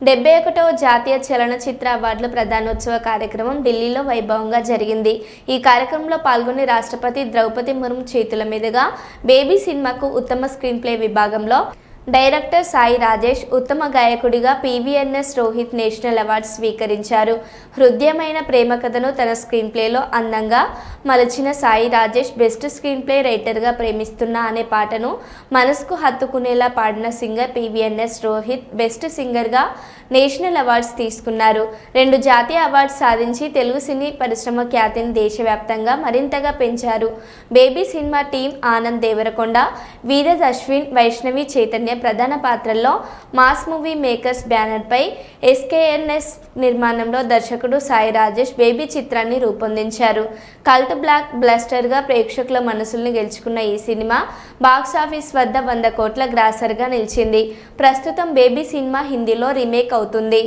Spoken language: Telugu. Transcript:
డెబ్బై ఒకటవ జాతీయ చలనచిత్ర అవార్డుల ప్రధానోత్సవ కార్యక్రమం ఢిల్లీలో వైభవంగా జరిగింది. ఈ కార్యక్రమంలో పాల్గొని రాష్ట్రపతి ద్రౌపది ముర్ము చేతుల మీదుగా బేబీ సినిమాకు ఉత్తమ స్క్రీన్ ప్లే విభాగంలో డైరెక్టర్ సాయి రాజేష్ ఉత్తమ గాయకుడిగా పివిఎన్ఎస్ రోహిత్ నేషనల్ అవార్డు స్వీకరించారు. హృదయమైన ప్రేమ కథను తన స్క్రీన్ ప్లేలో అందంగా మలచిన Sai Rajesh best screen play రైటర్గా ప్రేమిస్తున్నా అనే పాటను మనసుకు హత్తుకునేలా పాడిన singer P V N S Rohit best సింగర్గా నేషనల్ అవార్డ్స్ తీసుకున్నారు. రెండు జాతీయ అవార్డ్స్ సాధించి తెలుగు సినీ పరిశ్రమ ఖ్యాతిని దేశవ్యాప్తంగా మరింతగా పెంచారు. Baby cinema team Anand Deverakonda Viraj Ashwin Vaishnavi Chaitanya ప్రధాన పాత్రల్లో మాస్ మూవీ మేకర్స్ బ్యానర్పై ఎస్కేఎన్ఎస్ నిర్మాణంలో దర్శకుడు సాయి రాజేష్ బేబీ చిత్రాన్ని రూపొందించారు. కల్ట్ బ్లాక్ బ్లస్టర్గా ప్రేక్షకుల మనసుల్ని గెలుచుకున్న ఈ సినిమా బాక్సాఫీస్ వద్ద వంద కోట్ల గ్రాసర్గా నిలిచింది. ప్రస్తుతం బేబీ సినిమా హిందీలో రీమేక్ అవుతుంది.